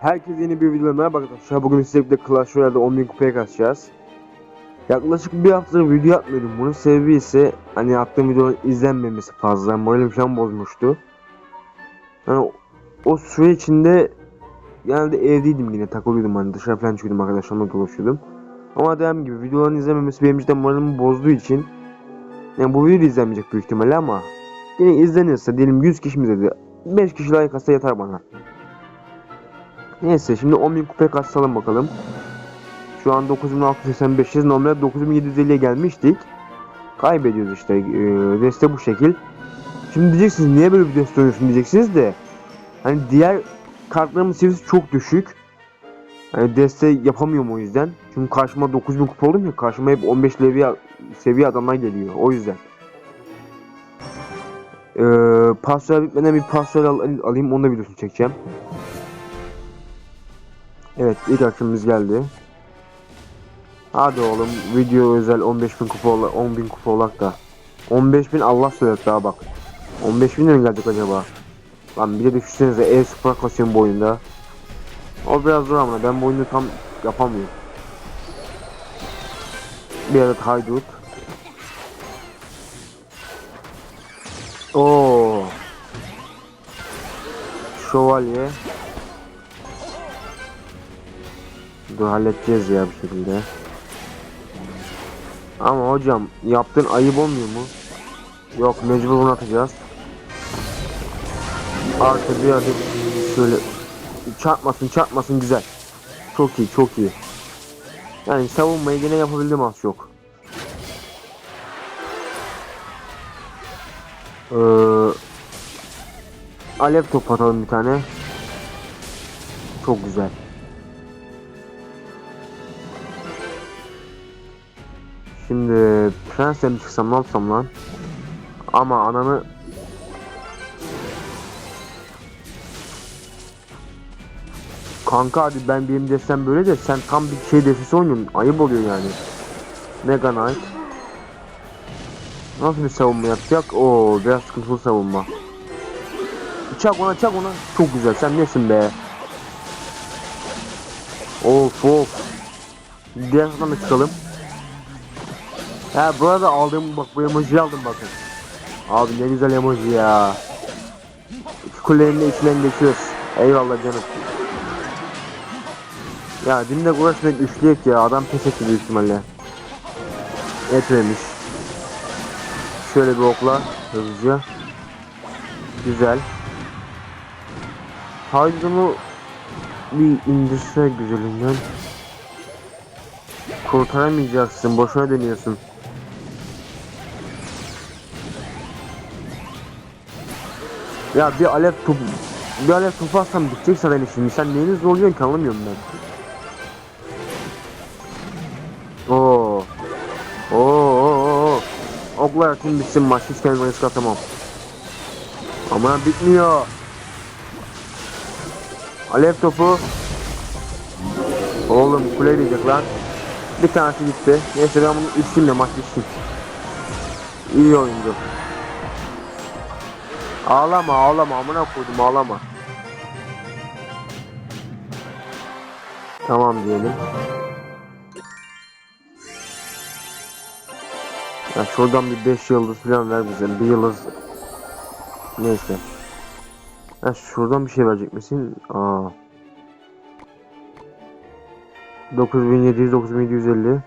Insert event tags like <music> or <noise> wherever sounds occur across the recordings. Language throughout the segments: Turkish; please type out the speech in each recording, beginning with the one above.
Herkese yeni bir videoda merhaba arkadaşlar. Bugün sizlerle Clash Royale'de 10.000 kupaya kasacağız. Yaklaşık bir haftadır video atmıyordum. Bunun sebebi ise hani attığım videonun izlenmemesi fazla. Moralim falan bozmuştu. Yani o, süre içinde genelde evdeydim yine takılıyordum hani dışarı falan çıkıyordum arkadaşlarımla dolaşıyordum. Ama dediğim gibi videoların izlenmemesi benim cidden moralimi bozduğu için yani bu video izlenmeyecek büyük ihtimalle ama yine izlenirse diyelim 100 kişimiz dedi 5 kişi like atsa yeter bana. Neyse şimdi 10.000 kupaya kaçsalım bakalım. Şu an 9685'iz. Normalde 9750'ye gelmiştik. Kaybediyoruz işte. Ee, deste bu şekil. Şimdi diyeceksiniz niye böyle bir deste oynuyorsun diyeceksiniz de. Hani diğer kartlarımın seviyesi çok düşük. Hani deste yapamıyorum o yüzden. Çünkü karşıma 9000 kupa oldum ya karşıma hep 15 seviye, seviye adamlar geliyor. O yüzden. Ee, pasör bitmeden bir pasör al, alayım onu da videosunu çekeceğim. Evet ilk akşamımız geldi. Hadi oğlum video özel 15.000 kupa ola 10.000 kupa olak da. 15.000 Allah söylet daha bak. 15.000 mi geldik acaba? Lan bir de düşünsenize e-spor kasıyorum bu oyunda. O biraz zor ama ben bu oyunu tam yapamıyorum. Bir adet haydut. Oo. Şövalye. Dur halledeceğiz ya bir şekilde. Ama hocam yaptığın ayıp olmuyor mu? Yok mecbur bunu atacağız. Artı bir adet şöyle çarpmasın çarpmasın güzel. Çok iyi çok iyi. Yani savunmayı yine yapabildim az çok. Ee, alev top atalım bir tane. Çok güzel. Şimdi prensle mi çıksam ne yapsam lan? Ama ananı Kanka hadi ben benim desem böyle de sen tam bir şey defisi oynuyorsun. Ayıp oluyor yani. Mega Knight. Nasıl bir savunma yapacak? Oo biraz sıkıntılı savunma. Çak ona çak ona. Çok güzel sen nesin be? Of of. Diğer çıkalım. Ha burada aldığım bak bu emojiyi aldım bakın. Abi ne güzel emoji ya. Kulenin de içinden geçiyoruz. Eyvallah canım. Ya dinle uğraşmayıp üçleyek ya adam pes etti büyük ihtimalle. Etmemiş. Şöyle bir okla hızlıca. Güzel. Haydun'u bir indirse güzelinden. Kurtaramayacaksın boşuna deniyorsun. Ya bir alev top bir alev topu atsam bitecek zaten işin. Sen neyini zorluyorsun ki anlamıyorum ben. Oo. Oo. Oklar atayım bitsin maç hiç kendime risk atamam. Ama bitmiyor. Alev topu. Oğlum kule diyecek lan. Bir tanesi gitti. Neyse ben bunu üstümle maç bitsin. İyi oyuncu. Ağlama ağlama amına koydum ağlama. Tamam diyelim. Ya şuradan bir 5 yıldız falan ver bize. Bir yıldız. Neyse. Ya şuradan bir şey verecek misin? Aa. 9700 9750.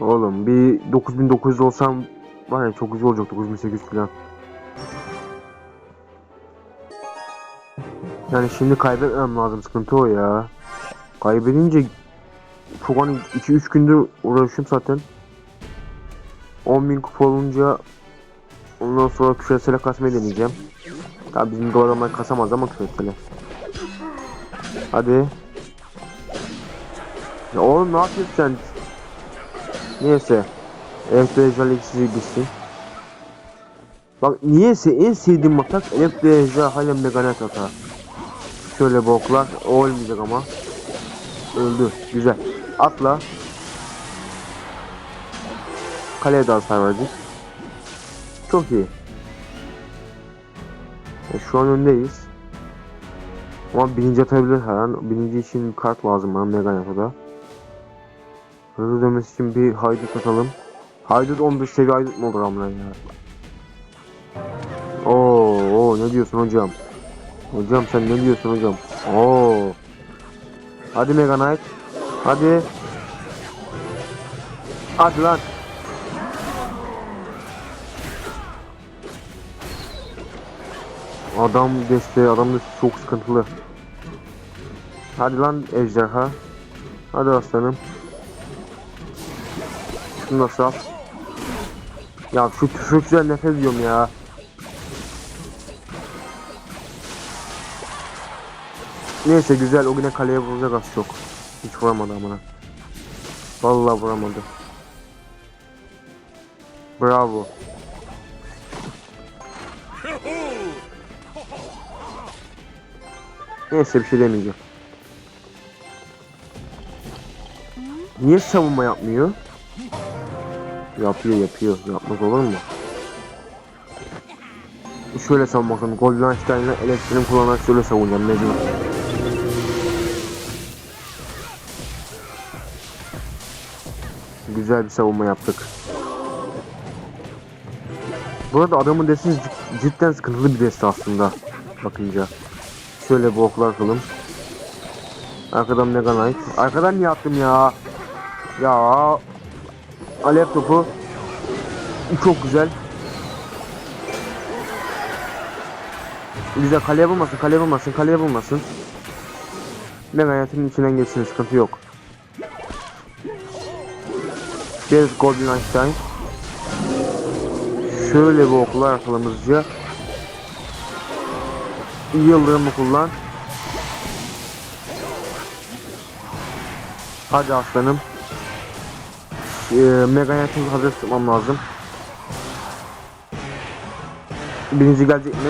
Oğlum bir 9900 olsam var ya çok güzel olacak 9800 falan. Yani şimdi kaybetmem lazım sıkıntı o ya. Kaybedince çok hani 2-3 gündür uğraşıyorum zaten. 10.000 kupa olunca ondan sonra küresele kasmayı deneyeceğim. Tabi bizim adamlar kasamaz ama küresele. Hadi. Ya oğlum ne yapıyorsun sen? Neyse. Elektrojal ikisi bitsin. Bak niyeyse en sevdiğim matak elektrojal hala meganet hata. Şöyle boklar o olmayacak ama. Öldü. Güzel. Atla. Kaleye daha hasar. Çok iyi. E, şu an öndeyiz. Ama birinci atabilir her an. Birinci için bir kart lazım bana Mega Yato'da. Hızlı dönmesi için bir haydut atalım. Haydut 11 seviye haydut mu olur amına ya? Oo, oo ne diyorsun hocam? Hocam sen ne diyorsun hocam? Oo. Hadi Mega Knight. Hadi. Hadi lan. Adam desteği, adam da çok sıkıntılı. Hadi lan ejderha. Hadi aslanım. Şunu nasıl al? Ya şu tüfekçiden nefret ediyorum ya. Neyse güzel o güne kaleye vuracak az çok. Hiç vuramadı amına. Vallahi vuramadı. Bravo. Neyse bir şey demeyeceğim. Niye savunma yapmıyor? Yapıyor yapıyor. Yapmaz olur mu? Şöyle savunmasın. Goldenstein'le elektrim kullanarak şöyle savunacağım mecbur. Güzel bir savunma yaptık. Bu arada adamın destesi cid- cidden sıkıntılı bir deste aslında. Bakınca. Şöyle bir oklar atalım. Arkadan Mega Knight. Arkadan niye attım ya? Ya. Alev topu. Çok güzel. Güzel kaleye bulmasın, kaleye bulmasın, kaleye bulmasın. Mega Knight'ın içinden geçsin, sıkıntı yok. Bir Golden Einstein. Şöyle bir oklar atalım hızlıca. Yıldırımı kullan. Hadi aslanım. Ee, Mega Knight'ı hazır tutmam lazım. Birinci gelecek mi?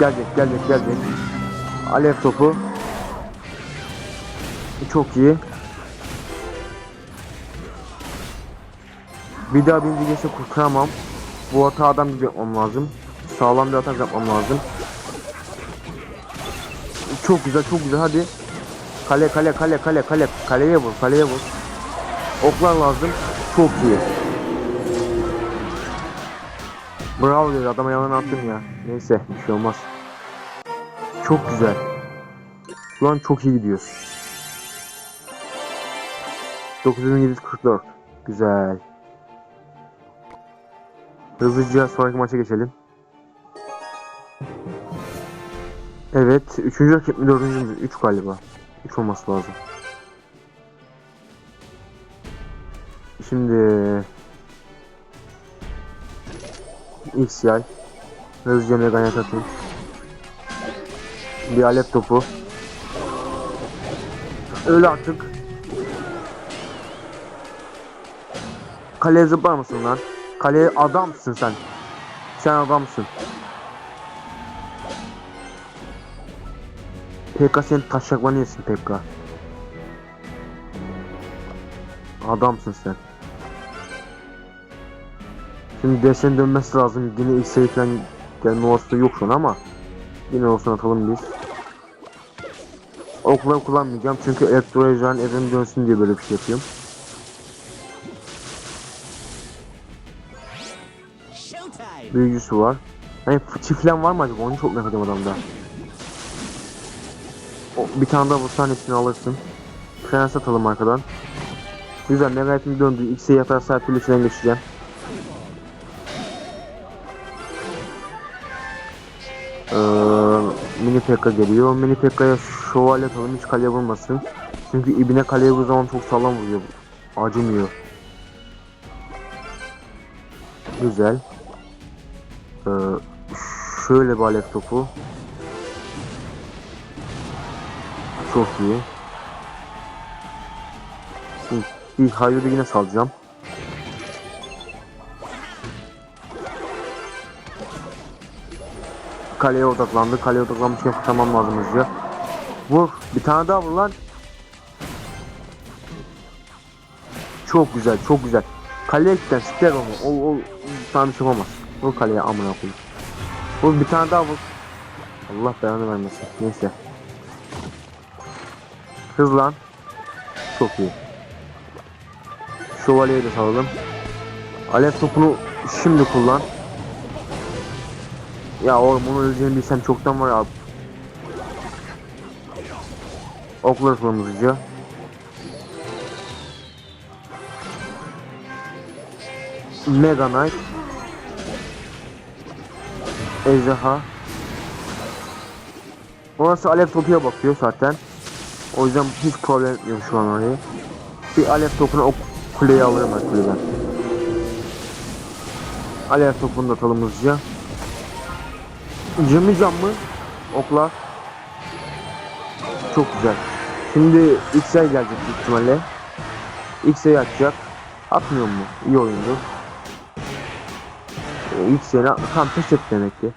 Gelecek, gelecek, gelecek. Alev topu. Çok iyi. Bir daha birinci geçe kurtaramam. Bu hatadan bir yapmam lazım. Sağlam bir atak yapmam lazım. Çok güzel, çok güzel. Hadi. Kale, kale, kale, kale, kale. Kaleye vur, kaleye vur. Oklar lazım. Çok iyi. Bravo dedi adama yalan attım ya. Neyse bir şey olmaz. Çok güzel. Şu an çok iyi gidiyoruz. 9744. Güzel. Hızlıca sonraki maça geçelim. Evet. Üçüncü rakip mi dördüncü mü? Üç galiba. Üç olması lazım. Şimdi X yay. Hızlıca Mega'ya atayım. Bir alev topu. Öyle artık. Kaleye zıplar mısın lan? Kaleye adamsın sen. Sen adamsın. PK senin taşaklarını yesin PK. Adamsın sen. Şimdi desen dönmesi lazım. Yine ilk falan gelme olasılığı yok şu an ama yine olsun atalım biz. Okları kullanmayacağım çünkü elektrojen evrim dönsün diye böyle bir şey yapıyorum. Büyücüsü var. Hani falan var mı acaba? Onu çok merak ediyorum adamda. O, bir tane daha bu tanesini alırsın. Prens atalım arkadan. Güzel Megait'in döndü. X'e yatarsa her türlü içinden geçeceğim. Ee, mini Pekka geliyor. Mini Pekka'ya şövalye atalım hiç kaleye vurmasın. Çünkü ibine kaleye vurduğu zaman çok sağlam vuruyor. Acımıyor. Güzel. Ee, şöyle bir alev topu. Çok iyi. Şimdi bir hayırı yine salacağım. Kaleye odaklandı. Kaleye odaklanmışken tamam lazım hızlıca. Vur. Bir tane daha vur lan. Çok güzel, çok güzel. Kaleye gitten siker onu. O, o sana bir şey yapamaz. Vur kaleye amına koyayım. Vur bir tane daha vur. Allah belanı vermesin. Neyse. Hızlan. Çok iyi. Şövalyeyi de salalım. Alev topunu şimdi kullan. Ya oğlum onu öleceğini bilsem çoktan var ya. Oklar hızlıca. Mega Knight. Ejderha. Orası alev topuya bakıyor zaten. O yüzden hiç problem etmiyorum şu an orayı. Bir alev topunu o kuleyi alırım ben kuleden. Alev topunu da atalım hızlıca. Cami cam mı? Oklar. Çok güzel. Şimdi X'e gelecek büyük ihtimalle. X'e atacak. Atmıyor mu? İyi oyundu. E, X'e atma. Tam pes et demek ki.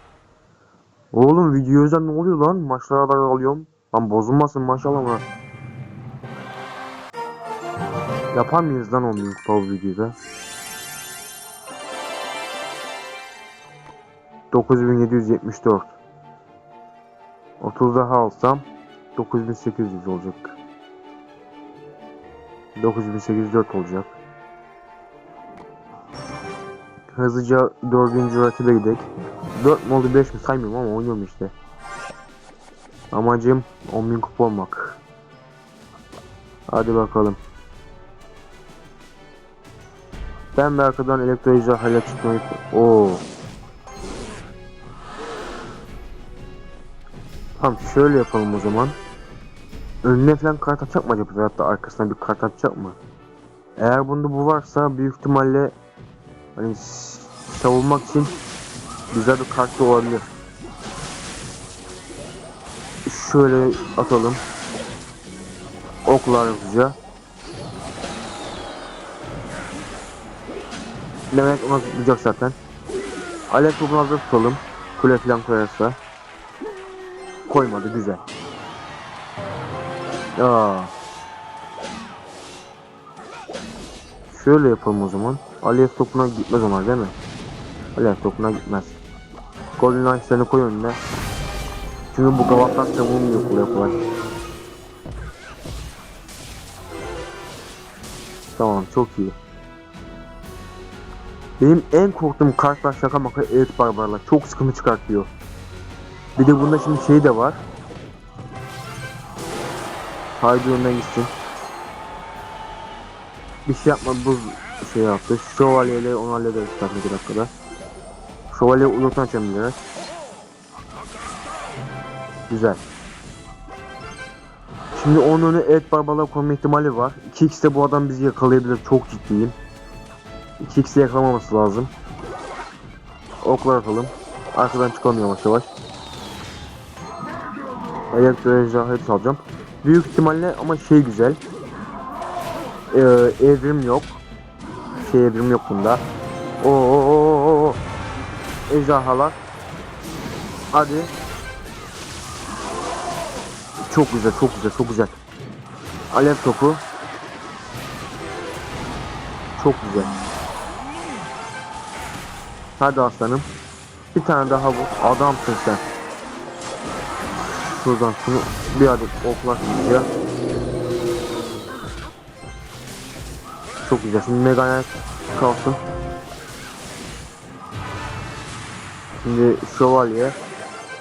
Oğlum video yüzden ne oluyor lan? Maçlara da alıyorum. Lan bozulmasın maşallah ama. Yapar mıyız lan 10 bin kupa bu videoda? 9774 30 daha alsam 9800 olacak 9804 olacak Hızlıca dördüncü rakibe gidelim 4 mi oldu 5 mi saymıyorum ama oynuyorum işte Amacım 10.000 kupa olmak Hadi bakalım Ben bir arkadan elektro ejderhayla çıkmayı... Oo. Tamam şöyle yapalım o zaman. Önüne falan kart atacak mı acaba? Da arkasına bir kart atacak mı? Eğer bunda bu varsa büyük ihtimalle hani savunmak için güzel bir kart da olabilir. Şöyle atalım. Oklar hızlıca. Demek ona tutacak zaten. Alev topunu hazır tutalım. Kule falan koyarsa. Koymadı güzel. Aa. Şöyle yapalım o zaman. Alev topuna gitmez onlar değil mi? Alev topuna gitmez. Golden Knights'larını koy önüne. Çünkü bu gavatlar savunmuyor kolay kolay. Tamam çok iyi. Benim en korktuğum kartlar şaka maka evet barbarlar. Çok sıkıntı çıkartıyor. Bir de bunda şimdi şey de var. Haydi önden gitsin. Bir şey yapma buz şey yaptı. Şövalyeyle onu hallederiz zaten bir dakikada. Şövalye uzaktan açabiliriz. Güzel. Şimdi onun önüne evet barbarlar koyma ihtimali var. 2x'te bu adam bizi yakalayabilir. Çok ciddiyim. 2x'i yakalamaması lazım. Oklar atalım. Arkadan çıkamıyor yavaş yavaş. Elektro ejderhayı salacağım. Büyük ihtimalle ama şey güzel. Ee, evrim yok. Şey evrim yok bunda. Oo. Ejderhalar. Hadi. Çok güzel, çok güzel, çok güzel. Alev topu. Çok güzel. Hadi aslanım. Bir tane daha vur. Adamsın sen. Şuradan şunu bir adet oklar ya. Çok güzel. Şimdi Mega Knight kalsın. Şimdi Şövalye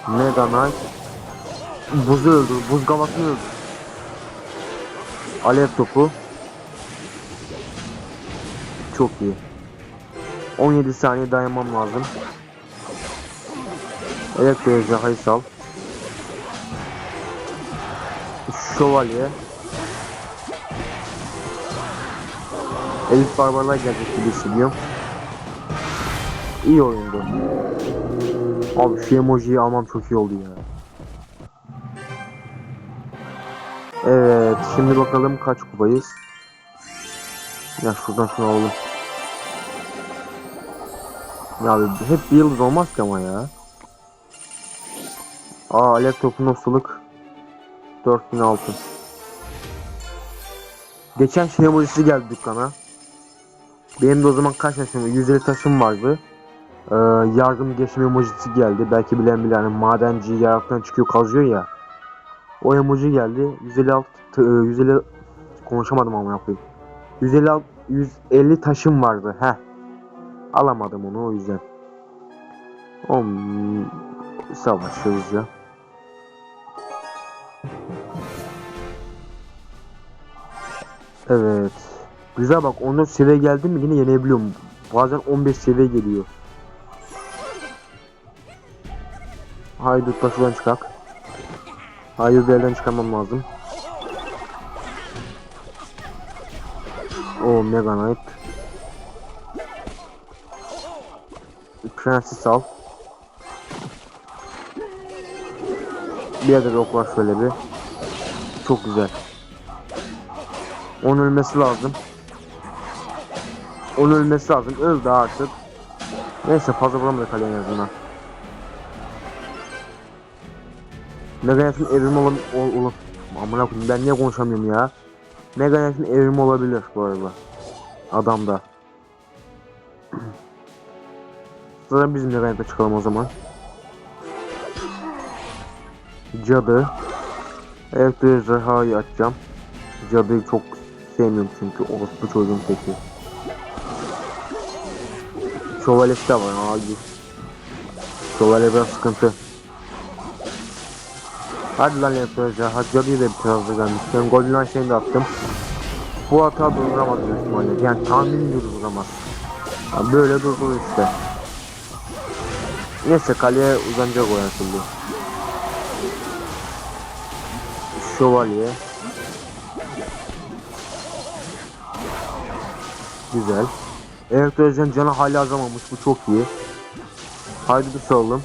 Mega Knight Buzu öldür. Buz gavatını öldür. Alev topu Çok iyi. 17 saniye dayanmam lazım. Elektro ejderhayı sal. Şövalye. Elif barbarlar gelecek gibi hissediyorum. İyi oyundu. Abi şu emojiyi almam çok iyi oldu ya. Evet şimdi bakalım kaç kupayız. Ya şuradan şunu alalım. Ya hep bir yıldız olmaz ki ama ya. Aa alev topun ustalık 4000 altın. Geçen şey emojisi geldi dükkana. Benim de o zaman kaç taşım? 150 taşım vardı. Ee, yardım geçme emojisi geldi. Belki bilen bilen hani madenci yaraktan çıkıyor kazıyor ya. O emoji geldi. 156 t- 150 konuşamadım ama koyayım. 156 150 taşım vardı. Heh. Alamadım onu o yüzden. Om savaşıyoruz ya. Evet. Güzel bak 14 seviye geldi mi yine yenebiliyorum. Bazen 15 seviye geliyor. Haydi taşıdan çıkak. Hayır bir elden çıkarmam lazım. O Mega Knight. Prenses al. Bir adet ok var şöyle bir. Çok güzel. Onun ölmesi lazım. Onun ölmesi lazım. Öldü artık. Neyse fazla vuramadı kaleye en azından. Meganet'in evrimi olan ol, ol, Amına koyayım ben niye konuşamıyorum ya? Meganet'in evrimi olabilir bu arada. Adamda. <clears throat> Sıra bizim Meganet'e çıkalım o zaman. Cadı. Elektrik ejderhayı açacağım. Cadıyı çok sevmiyorum çünkü orospu çocuğum peki. Şövalyesi de var abi. Şövalye biraz sıkıntı. Hadi lan elektrik ejderha cadıyı da biraz da gelmişken Golden Eyes'ini de attım. Bu hata durduramaz büyük ihtimalle. Yani tahmin durduramaz. Ya böyle durdurur işte. Neyse kaleye uzanacak o her türlü. Şövalye. Güzel. Elektrojen canı hala azamamış. Bu çok iyi. Haydi bir soralım.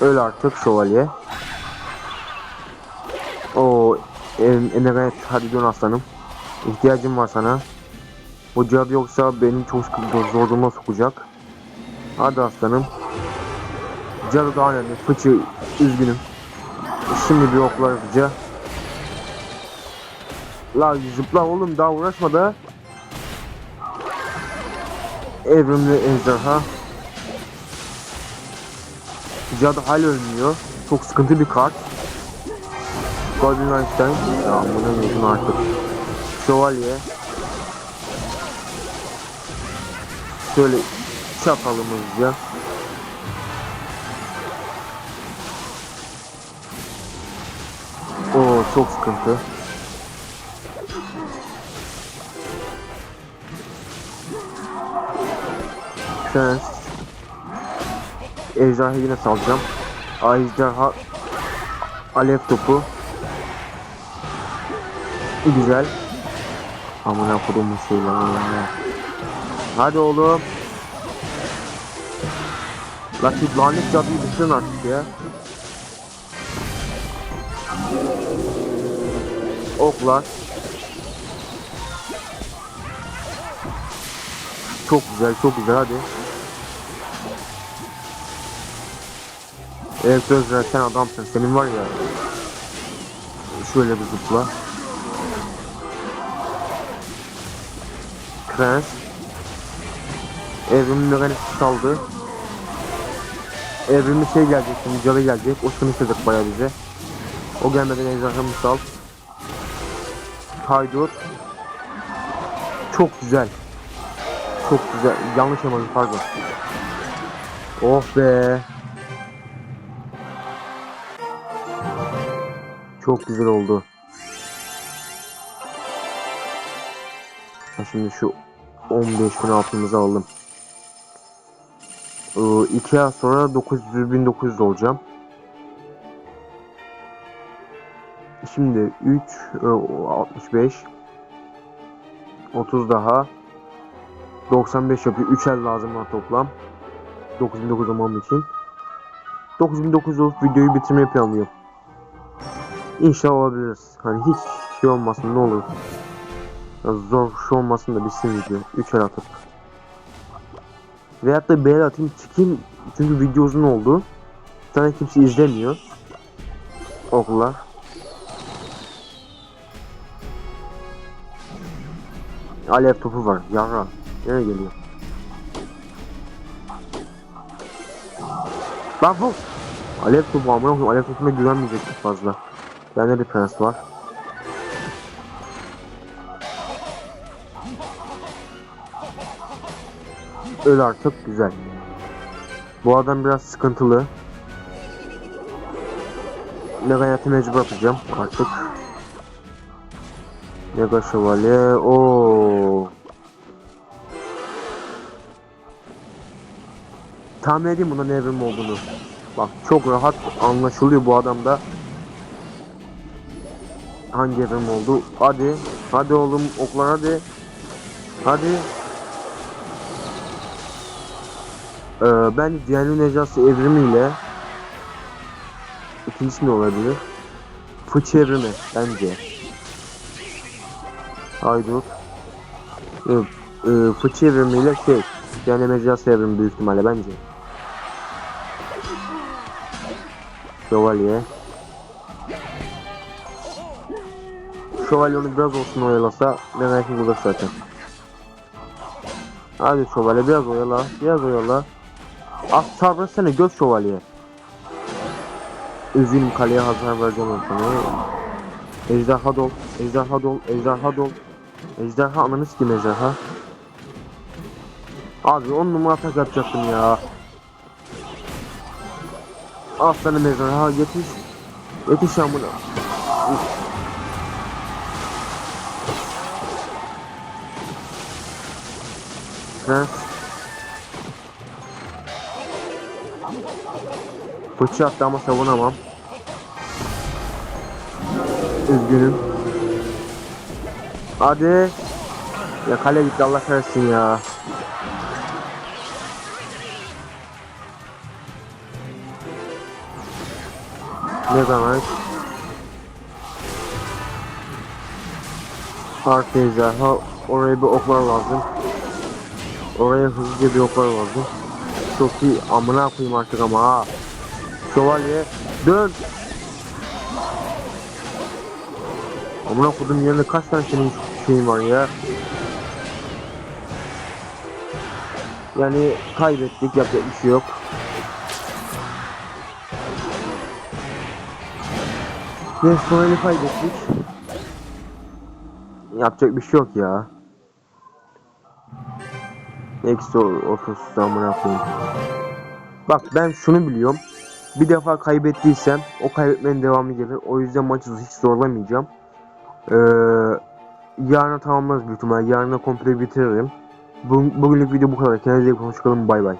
Öl artık şövalye. O Emeganet hadi dön aslanım. İhtiyacım var sana. Bu cadı yoksa beni çok zor duruma sokacak. Hadi aslanım. Cadı daha önemli. Fıçı üzgünüm. Şimdi bir oklar hızlıca. La zıpla oğlum daha uğraşma da. Evrimli ejderha. Cadı hala ölmüyor. Çok sıkıntı bir kart. Golden Einstein. Ya bunu neydim artık. Şövalye. Şöyle çatalım hızlıca. Oo çok sıkıntı. Prens. Ejderha yine salacağım. Ejderha Alev topu. Güzel. Amına kodumun şeyler ya. Hadi oğlum. La şu lanet cadıyı bitirin artık ya. Oklar. Çok güzel, çok güzel hadi. Evet Özler sen adamsın. Senin var ya. Şöyle bir zıpla. Prens. Evrimin mekanisi saldı. Evrimin şey gelecek şimdi cadı gelecek. O sınıfladık baya bize. O gelmeden ejderhamı sal. Haydut. Çok güzel. Çok güzel. Yanlış yapmadım pardon. Oh be. Çok güzel oldu. Şimdi şu 15 bin altımızı aldım. Ee, 2 ay sonra 900 1900 olacağım. Şimdi 3 e, 65 30 daha 95 yapıyor. 3 el lazım bana toplam. 9900 olmam için. 9900 olup videoyu bitirmeyi planlıyorum. İnşallah olabiliriz. Hani hiç şey olmasın ne olur. Ya zor şey olmasın da bitsin video. 3 el atıp. Veyahut da bir el atayım çıkayım. Çünkü video uzun oldu. Zaten kimse izlemiyor. Okullar. Alev topu var. Yarra. Nereye geliyor? Lan bu. Alev topu amına koyayım. Alev topuna güvenmeyecektik fazla. Bende de prens var. Öl artık güzel. Bu adam biraz sıkıntılı. Mega hayatı mecbur atacağım artık. Mega şövalye. Oo. Tahmin edeyim bunda ne evrim olduğunu. Bak çok rahat anlaşılıyor bu adamda. Hangi evrim oldu? Hadi. Hadi oğlum oklar hadi. Hadi. Ee, ben Diyanet Necası evrimiyle ikincisi ne olabilir? Fıç evrimi bence. Haydut. Ee, e, fıç evrimiyle şey Diyanet Necası evrimi büyük ihtimalle bence. Şövalye. Şövalye onu biraz olsun oyalasa merak bulur zaten. Hadi şövalye biraz oyala, biraz oyala. Az sabresene göz şövalye. Üzgünüm kaleye hazır vereceğim sana. Ejderha dol, ejderha dol, ejderha dol. Ejderha ananı sikim ejderha. Abi on numara atak yapacaktım ya. Aslanım ejderha yetiş. Yetiş amına. Prens. Fıçı attı ama savunamam. Üzgünüm. Hadi. Ya kale gitti Allah kahretsin ya. Ne zaman? Ejderha. Oraya bir oklar lazım. Oraya hızlıca bir oklar lazım. Çok iyi. Amına koyayım artık ama ha. Şövalye. Dön. Amına koydum yerine kaç tane senin şeyin var ya. Yani kaybettik yapacak bir şey yok. Restorayı kaybettik. Yapacak bir şey yok ya. Eksi 30 zamana koyayım. Bak ben şunu biliyorum. Bir defa kaybettiysem o kaybetmenin devamı gelir. O yüzden maçı hiç zorlamayacağım. Ee, yarına tamamlarız büyük ihtimalle. Yarına komple bitiririm. Bu, bugünlük video bu kadar. Kendinize iyi bakın. Hoşçakalın. Bay bay.